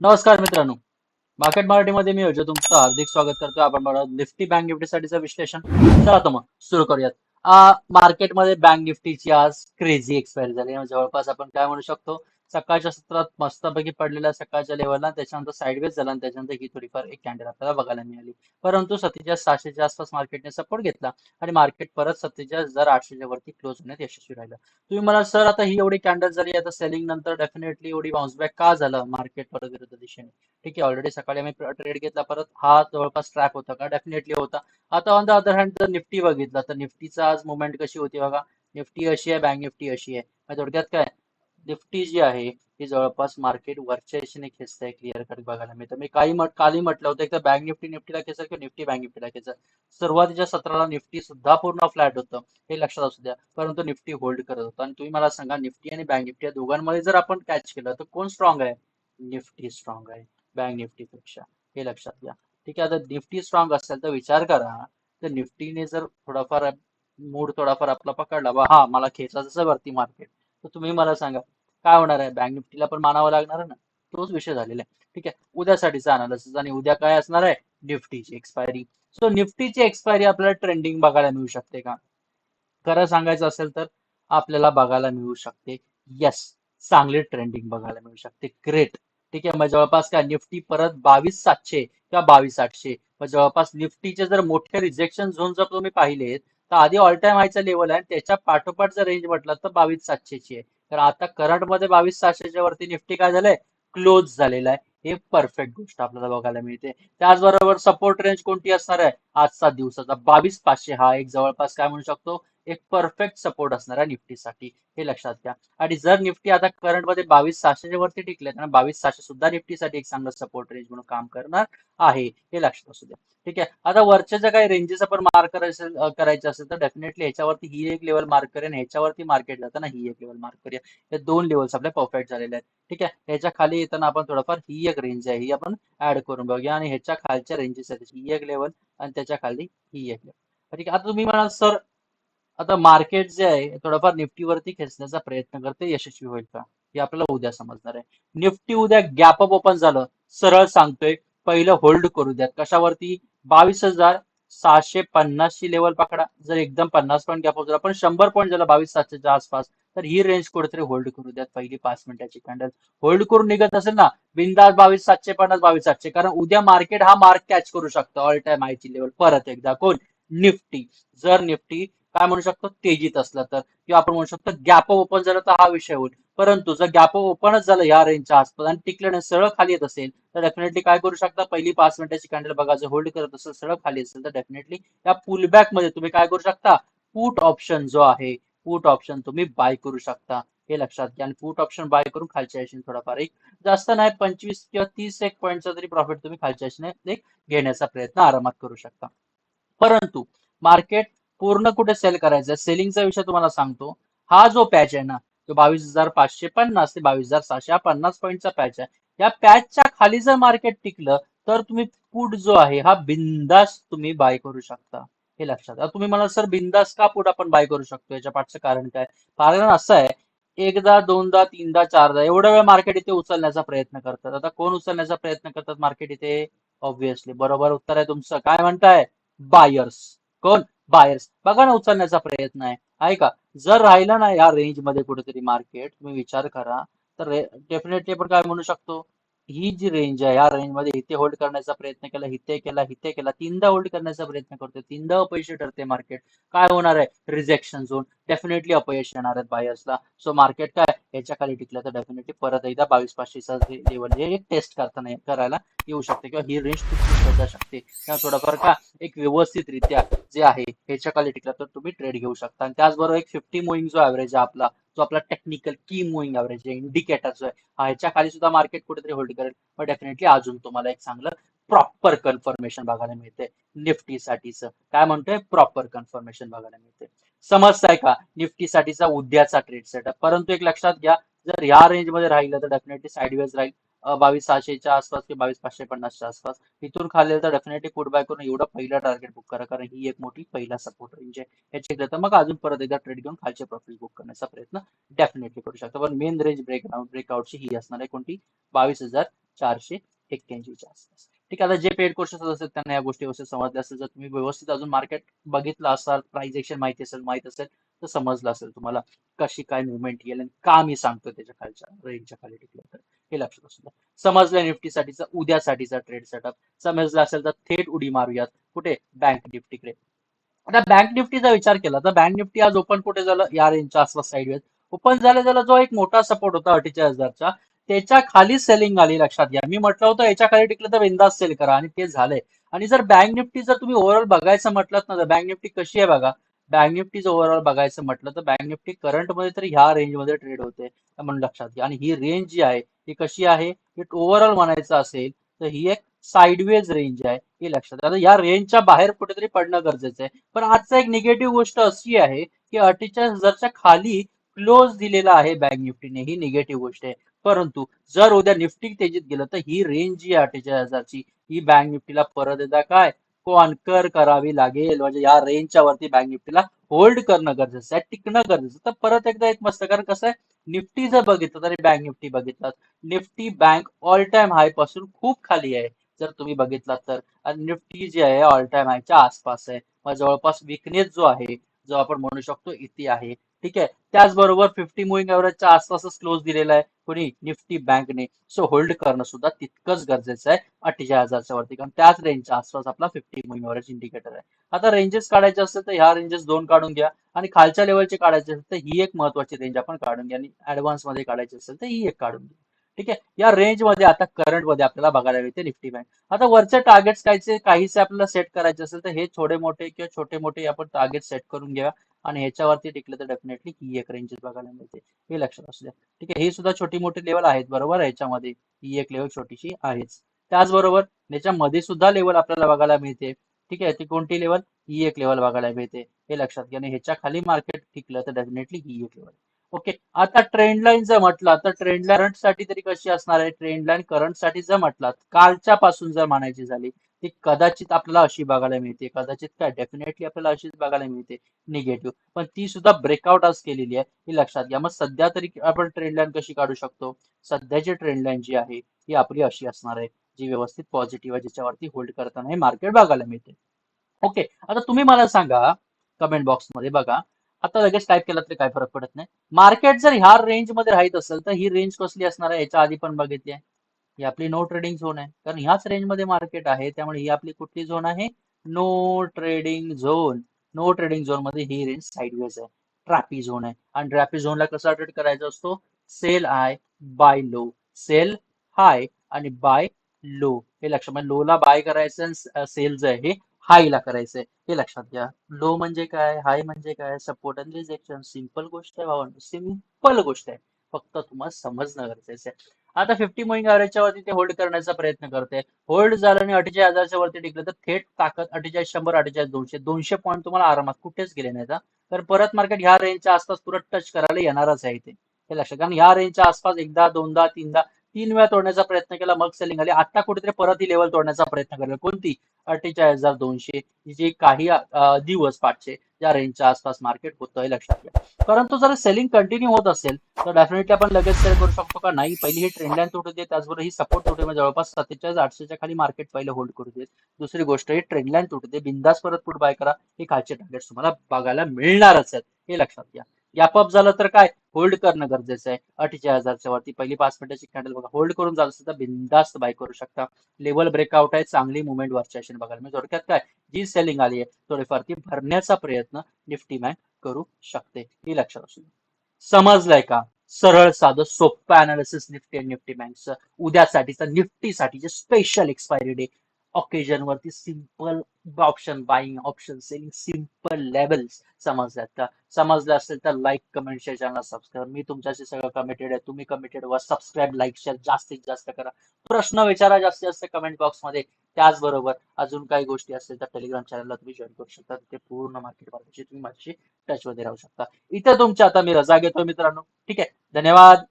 नमस्कार मित्रांनो. मार्केट मराठीमध्ये मी अजय तुमचं हार्दिक स्वागत करतो आपण बघा निफ्टी बँक निफ्टीसाठीचं विश्लेषण. चला तर मग सुरू करूयात. मार्केटमध्ये बँक निफ्टीची आज क्रेझी एक्सपायरी झाली जवळपास आपण काय म्हणू शकतो? सकाळच्या सत्रात मस्तपैकी पडलेल्या सकाळच्या लेवलला त्याच्यानंतर साईडवेज झाला आणि त्याच्यानंतर ही थोडीफार एक कॅन्डल आपल्याला बघायला मिळाली. परंतु सत्तेचाळीस सहाशेच्या आसपास मार्केटने सपोर्ट घेतला आणि मार्केट परत सत्तेचाळीस हजार आठशेच्या वरती क्लोज होण्यात यशस्वी राहिलं. तुम्ही मला सर आता ही एवढी कॅन्डल झाली आता सेलिंग नंतर डेफिनेटली एवढी बाउन्सबॅक का झालं मार्केट परत विरुद्ध दिशेने? ठीक आहे ऑलरेडी सकाळी आम्ही ट्रेड घेतला परत हा जवळपास ट्रॅप होता का? डेफिनेटली होता. आता ऑन द अदर हँड जर निफ्टी बघितला तर निफ्टीचा आज मुवमेंट कशी होती बघा? निफ्टी अशी आहे बँक निफ्टी अशी आहे. थोडक्यात काय? निफ्टी जी आहे ही जवळपास मार्केट वरच्या दिशेने खेचत क्लिअर कट बघायला मिळतं. मी काही मत कालही म्हटलं होतं एकदा बँक निफ्टी निफ्टीला खेचर किंवा निफ्टी बँक निफ्टीला खेचर सुरुवातीच्या सत्राला निफ्टी सुद्धा पूर्ण फ्लॅट होतं हे लक्षात असू द्या. परंतु निफ्टी होल्ड करत होतं. आणि तुम्ही मला सांगा निफ्टी आणि बँक निफ्टी या दोघांमध्ये जर आपण कॅच केलं तर कोण स्ट्रॉंग आहे? निफ्टी स्ट्रॉंग आहे बँक निफ्टीपेक्षा हे लक्षात घ्या. ठीक आहे आता निफ्टी स्ट्रॉंग असेल तर विचार करा. तर निफ्टीने जर थोडाफार मूड थोडाफार आपला पकडला बा हा मला खेचायचं वरती मार्केट तर तुम्ही मला सांगा काय होणार आहे? बँक निफ्टीला पण मानावं लागणार आहे ना? तोच विषय झालेला आहे. ठीक आहे. उद्यासाठीचा अनालिसिस आणि उद्या काय असणार आहे? निफ्टीची एक्सपायरी सो निफ्टीची एक्सपायरी आपल्याला ट्रेंडिंग बघायला मिळू शकते का? खरं सांगायचं असेल तर आपल्याला बघायला मिळू शकते. येस चांगली ट्रेंडिंग बघायला मिळू शकते. ग्रेट ठीक आहे. मग जवळपास काय? निफ्टी परत बावीस सातशे किंवा बावीस आठशे. मग जवळपास निफ्टीचे जर मोठे रिजेक्शन झोन जर तुम्ही पाहिलेत तर आधी ऑल टाइम हायचा लेवल आहे त्याच्या पाठोपाठ जर रेंज म्हटलं तर बावीस सातशेची आहे. तर आता करंटमध्ये बावीस सहाशेच्या वरती निफ्टी काय झालंय? क्लोज झालेला आहे. हे परफेक्ट गोष्ट आपल्याला बघायला मिळते. त्याचबरोबर सपोर्ट रेंज कोणती असणार आहे? आजचा दिवसाचा बावीस पाचशे हा एक जवळपास काय म्हणू शकतो? एक परफेक्ट सपोर्ट असणार आहे निफ्टीसाठी हे लक्षात घ्या. आणि जर निफ्टी आता करंटमध्ये बावीस सहाशेच्या वरती टिकले तर बावीस सहाशे सुद्धा निफ्टीसाठी एक चांगलं सपोर्ट रेंज म्हणून काम करणार आहे हे लक्षात असू द्या. ठीक आहे? आता वरच्या ज्या काही रेंजेस आपण मार्क करायचं करायचे असेल तर डेफिनेटली ह्याच्यावरती ही एक लेवल मार्क करेन. ह्याच्यावरती मार्केट जाताना ही एक लेवल मार्क करूया. हे दोन लेवल्स आपले परफेक्ट झालेले आहेत. ठीक आहे? ह्याच्या खाली येताना आपण थोडंफार ही एक रेंज आहे ही आपण ऍड करून बघूया. आणि ह्याच्या खालच्या रेंजेस आहेत ही एक लेवल आणि त्याच्याखाली ही एक लेवल ठीक आहे? आता तुम्ही म्हणाल सर आता मार्केट जे आहे थोडंफार निफ्टीवरती खेचण्याचा प्रयत्न करते यशस्वी होईल का? हे आपल्याला उद्या समजणार आहे. निफ्टी उद्या गॅप अप ओपन झालं सरळ सांगतोय पहिलं होल्ड करू द्यात कशावरती? बावीस हजार सहाशे पन्नासची लेवल पकडा. जर एकदम पन्नास पॉईंट गॅप झाला पण शंभर पॉईंट झाला बावीस सातशेच्या आसपास तर ही रेंज कुठेतरी होल्ड करू द्यात पहिली पाच मिनिटाची कॅन्डल होल्ड करून निघत असेल ना बिंदास बावीस सातशे पन्नास बावीस सातशे कारण उद्या मार्केट हा मार्क कॅच करू शकतो. ऑल टाइम आयची लेवल परत एकदा कोण? निफ्टी. जर निफ्टी काय म्हणू शकतो? तेजीत असला तर. किंवा आपण म्हणू शकतो गॅप ओपन झालं तर हा विषय होईल. परंतु जर गॅप ओपनच झालं या रेंजच्या आसपास आणि टिकलं नाही सरळ खाली येत असेल तर डेफिनेटली काय करू शकता? पहिली पाच मिनिटाची कॅन्डल बघा जर होल्ड करत असेल सरळ खाली असेल तर डेफिनेटली या पुलबॅकमध्ये तुम्ही काय करू शकता? पुट ऑप्शन जो आहे पुट ऑप्शन तुम्ही बाय करू शकता. हे लक्षात घ्या आणि पुट ऑप्शन बाय करून खालच्या ऐशी थोडाफार एक जास्त नाही पंचवीस किंवा तीस एक पॉईंटचा तरी प्रॉफिट तुम्ही खालच्या ऐशीने घेण्याचा प्रयत्न आरामात करू शकता. परंतु मार्केट पूर्ण कुठे सेल करायचं? सेलिंगचा विषय तुम्हाला सांगतो. हा जो पॅच आहे ना तो बावीस हजार पाचशे पन्नास ते बावीस हजार सहाशे हा पन्नास पॉईंटचा पॅच आहे. या पॅचच्या खाली जर मार्केट टिकलं तर तुम्ही पुट जो आहे हा बिंदास तुम्ही बाय करू शकता. हे लक्षात. आता तुम्ही मला सर बिंदास का पुट आपण बाय करू शकतो? याच्या पाठचं कारण काय? कारण असं आहे एकदा दोनदा तीनदा चारदा एवढा वेळ मार्केट इथे उचलण्याचा प्रयत्न करतात. आता कोण उचलण्याचा प्रयत्न करतात मार्केट इथे? ऑब्विसली बरोबर उत्तर आहे तुमचं. काय म्हणताय? बायर्स कोण? बायर्स बघा ना उचलण्याचा प्रयत्न आहे. ऐका का जर राहिलं ना या रेंजमध्ये कुठेतरी मार्केट तुम्ही विचार करा. तर डेफिनेटली आपण काय म्हणू शकतो? ही जी रेंज आहे या रेंजमध्ये इथे होल्ड करण्याचा प्रयत्न केला इथे केला इथे केला तीनदा होल्ड करण्याचा प्रयत्न करतोय तीनदा अपयशी ठरते मार्केट काय होणार आहे? रिजेक्शन झोन डेफिनेटली अपयश येणार आहेत बायर्सला सो मार्केट काय? याच्या खाली टिकलं तर डेफिनेटली परत एकदा बावीस पाचशेचा लेवल हे एक टेस्ट करताना करायला येऊ शकते किंवा ही रेंज तुटून शकते. किंवा थोडाफार का एक व्यवस्थितरित्या जे आहे ह्याच्या खाली टिकलं तर तुम्ही ट्रेड घेऊ शकता. आणि त्याचबरोबर एक फिफ्टी मुव्हिंग जो ऍव्हरेज आहे आपला जो आपला टेक्निकल की मुव्हिंग ऍव्हरेज आहे इंडिकेटर जो आहे हा ह्याच्या खाली सुद्धा मार्केट कुठेतरी होल्ड करेल. पण डेफिनेटली अजून तुम्हाला एक चांगलं प्रॉपर कन्फर्मेशन बघायला मिळते. निफ्टी साठीच काय म्हणतोय? प्रॉपर कन्फर्मेशन बघायला मिळते. समजताय का? निफ्टी साठीचा उद्याचा ट्रेड सेटअप परंतु एक लक्षात घ्या जर या रेंजमध्ये राहिलं तर डेफिनेटली साईडवेज राहील. बावीस सहाशेच्या आसपास किंवा बावीस पाचशे पन्नासच्या आसपास. इथून खाली तर डेफिनेटली पुट बाय करून एवढं पहिलं टार्गेट बुक करा. कारण ही एक मोठी पहिला सपोर्ट रेंज आहे. ह्याची तर मग अजून परत एकदा ट्रेड घेऊन खालचे प्रॉफिट बुक करण्याचा प्रयत्न डेफिनेटली करू शकता. पण मेन रेंज ब्रेक ब्रेकआउटची ही असणार आहे कोणती? बावीस हजार चारशे एक्क्याऐंशीच्या आसपास. ठीक आहे आता जे पेड कोर्सेस असतात त्यांना या गोष्टी व्यवस्थित समजल्या असेल. जर तुम्ही व्यवस्थित अजून मार्केट बघितलं असाल प्राइस एक्शन माहिती असेल माहीत असेल तर समजलं असेल तुम्हाला कशी काय मुवमेंट येईल आणि का मी सांगतो त्याच्या खालच्या रेंजच्या खाली टिकलं तर. हे लक्षात असू द्या. समजलं निफ्टीसाठीचा उद्यासाठीचा ट्रेड सेटअप समजलं असेल तर थेट उडी मारूयात. कुठे? बँक निफ्टीकडे. आता बँक निफ्टीचा विचार केला तर बँक निफ्टी आज ओपन कुठे झालं? या रेंजच्या आसपास साईडवेज ओपन झाले झाला जो एक मोठा सपोर्ट होता अठ्ठेचाळीस हजारचा त्याच्याखाली सेलिंग आली लक्षात घ्या. मी म्हटलं होतं याच्या खाली टिकलं तर बिंदास सेल करा आणि ते झालंय. आणि जर बँक निफ्टी जर तुम्ही ओव्हरऑल बघायचं म्हटलं ना तर बँक निफ्टी कशी आहे बघा? बँक निफ्टीचं ओव्हरऑल बघायचं म्हटलं तर बँक निफ्टी करंटमध्ये तर ह्या रेंजमध्ये ट्रेड होते म्हणून लक्षात घ्या. आणि ही रेंज जी आहे ही कशी आहे? ही ओव्हरऑल म्हणायचं असेल तर ही एक साईडवेज रेंज आहे हे लक्षात आता या रेंजच्या बाहेर कुठेतरी पडणं गरजेचं आहे. पण आजचा एक निगेटिव्ह गोष्ट अशी आहे की अठ्ठेचाळीस हजारच्या खाली क्लोज दिलेला आहे बँक निफ्टीने. ही निगेटिव्ह गोष्ट आहे. परंतु जर उद्या निफ्टी तेजीत गेलं तर ही रेंज जी आहे अठ्ठेचाळीस हजारची ही बँक निफ्टीला परत एकदा काय? कॉन्कर करावी लागेल. म्हणजे या रेंजच्या वरती बँक निफ्टीला होल्ड करणं गरजेचं आहे टिकणं गरजेचं तर परत एकदा एक मस्त कारण कसं आहे निफ्टी जर बघितलं तरी बँक निफ्टी बघितलं. निफ्टी बँक ऑल टाइम हायपासून खूप खाली आहे जर तुम्ही बघितलात तर. आणि निफ्टी जी आहे ऑल टाइम हायच्या आसपास आहे. मग जवळपास विकनेस जो आहे जो आपण म्हणू शकतो इथे आहे ठीक आहे? त्याचबरोबर फिफ्टी मुव्हिंग एव्हरेजच्या आसपासच क्लोज दिलेला आहे कोणी? निफ्टी बँकने. सो होल्ड करणं सुद्धा तितकंच गरजेचं आहे अठ्ठेचाळीस हजारच्या वरती. कारण त्याच रेंजच्या आसपास आपला फिफ्टी मुव्हिंग एव्हरेज इंडिकेटर आहे. आता रेंजेस काढायचे असेल तर ह्या रेंजेस दोन काढून घ्या. आणि खालच्या लेवलचे काढायचे असेल तर ही एक महत्वाची रेंज आपण काढून घ्या. आणि ऍडव्हान्समध्ये काढायची असेल तर ही एक काढून घ्या. ठीक आहे? या रेंजमध्ये आता करंटमध्ये आपल्याला बघायला मिळते निफ्टी बँक आता वरचे टार्गेट्स काहीचे काहीसे आपल्याला सेट करायचे असेल तर हे छोटे मोठे किंवा छोटे मोठे आपण टार्गेट सेट करून घ्या. आणि ह्याच्यावरती टिकलं तर डेफिनेटली ही एक रेंज बघायला मिळते. हे लक्षात असू द्या. ठीक आहे? ही सुद्धा छोटी मोठी लेवल आहेत बरोबर? ह्याच्यामध्ये ही एक लेवल छोटीशी आहेच. त्याचबरोबर याच्यामध्ये सुद्धा लेवल आपल्याला बघायला मिळते. ठीक आहे? ती कोणती लेवल ही एक लेवल बघायला मिळते. हे लक्षात घ्या. आणि ह्याच्या खाली मार्केट टिकलं तर डेफिनेटली ही एक लेवल ओके. आता ट्रेंड लाईन जर म्हटलं तर ट्रेंड लाईन करंटसाठी तरी कशी असणार आहे? ट्रेंड लाईन करंटसाठी जर म्हटलं कालच्या पासून जर म्हणायची झाली ती कदाचित आपल्याला अशी बघायला मिळते. कदाचित काय डेफिनेटली आपल्याला अशीच बघायला मिळते. निगेटिव्ह पण ती सुद्धा ब्रेकआउट आज केलेली आहे. ही लक्षात घ्या. मग सध्या तरी आपण ट्रेंड लाईन कशी काढू शकतो? सध्याची ट्रेंड लाईन जी आहे ही आपली अशी असणार आहे जी व्यवस्थित पॉझिटिव्ह आहे ज्याच्यावरती होल्ड करताना हे मार्केट बघायला मिळते. ओके. आता तुम्ही मला सांगा कमेंट बॉक्समध्ये बघा आता लगेच टाईप केला तरी काय फरक पडत नाही. मार्केट जर ह्या रेंजमध्ये राहत असेल तर ही रेंज कसली असणार आहे? याच्या आधी पण बघितली आहे. ही आपली नो ट्रेडिंग झोन आहे. कारण ह्याच रेंजमध्ये मार्केट आहे त्यामुळे ही आपली कुठली झोन आहे? No trading zone no trading झोनमध्ये ही रेंज साईडवेज आहे. ट्रॅपी झोन आहे. आणि ट्रॅपी झोनला कसा ट्रेड करायचा असतो? Sell high buy low sell high आणि बाय लो हे लक्षात म्हणजे लोला बाय करायचं आणि सेल जे आहे हायला करायचंय. हे लक्षात घ्या. लो म्हणजे काय हाय म्हणजे काय सपोर्ट अँड रिजेक्शन सिंपल गोष्ट आहे भावांनो. सिंपल गोष्ट आहे. फक्त तुम्हाला समजणं गरजेचं आहे. आता फिफ्टी मोईंग ॲव्हरेजच्या वरती ते होल्ड करण्याचा प्रयत्न करते होल्ड झालं आणि अठ्ठेचाळीस हजारच्या वरती टिकलं तर थेट ताकद अठ्ठेचाळीस शंभर अठ्ठेचाळीस दोनशे दोनशे पॉईंट तुम्हाला आरामात कुठेच गेले नाही तर परत मार्केट ह्या रेंजच्या आसपास पुरत टच करायला येणारच आहे ते हे लक्षात कारण ह्या रेंजच्या आसपास एकदा दोनदा तीनदा तीन वेळा तोडण्याचा प्रयत्न केला मग सेलिंग आली आता कुठेतरी परत ही लेवल तोडण्याचा प्रयत्न करेल. कोणती? अठ्ठेचाळीस हजार दोनशे. जे काही दिवस पाठचे या रेंजच्या आसपास मार्केट होतं हे लक्षात घ्या. परंतु जर सेलिंग कंटिन्यू होत असेल तर डेफिनेटली आपण लगेच सेल करू शकतो का? नाही. पहिली ही ट्रेंड लाईन तुटू दे त्याचबरोबर ही सपोर्ट तुटू जवळपास सत्तेचाळीस आठशेच्या खाली मार्केट पहिले होल्ड करू देत. दुसरी गोष्ट ही ट्रेंड लाईन तुटू दे बिंदास परत पुढ बाय करा. हे खालचे टार्गेट तुम्हाला बघायला मिळणारच आहेत हे लक्षात घ्या. यापअप झालं तर काय? होल्ड करणं गरजेचं आहे. अठ्ठेचाळीस हजारच्या वरती पहिली पाच मिनिटाची कॅन्डल बघा. होल्ड करून झालं असेल तर बिंदास्त बाय करू शकता. लेवल ब्रेकआउट आहे. चांगली मुवमेंट वरच्या असेल बघायला. म्हणजे थोडक्यात काय? जी सेलिंग आली आहे थोडीफार ती भरण्याचा प्रयत्न निफ्टी बँक करू शकते. ही लक्षात असू समजलंय का? सरळ साधं सोपं अनालिसिस निफ्टी आणि निफ्टी बँकचं उद्यासाठीचं निफ्टीसाठीचे स्पेशल एक्सपायरी डे ऑकेजन वरती simple option buying option selling simple levels समजल्यात का समजलं असेल तर like comment share channel subscribe मी तुमच्याशी सगळं कमिटेड आहे. तुम्ही कमिटेड वा सबस्क्राईब लाईक शेअर जास्तीत जास्त करा. प्रश्न विचारा जास्तीत जास्त कमेंट बॉक्समध्ये त्याचबरोबर अजून काही गोष्टी असतील तर टेलिग्राम चॅनलला तुम्ही जॉईन करू शकता. तिथे पूर्ण मार्केट बाबतीची तुम्ही माझ्याशी टचमध्ये राहू शकता. इथे तुमच्या आता मी रजा घेतो मित्रांनो. ठीक आहे. धन्यवाद.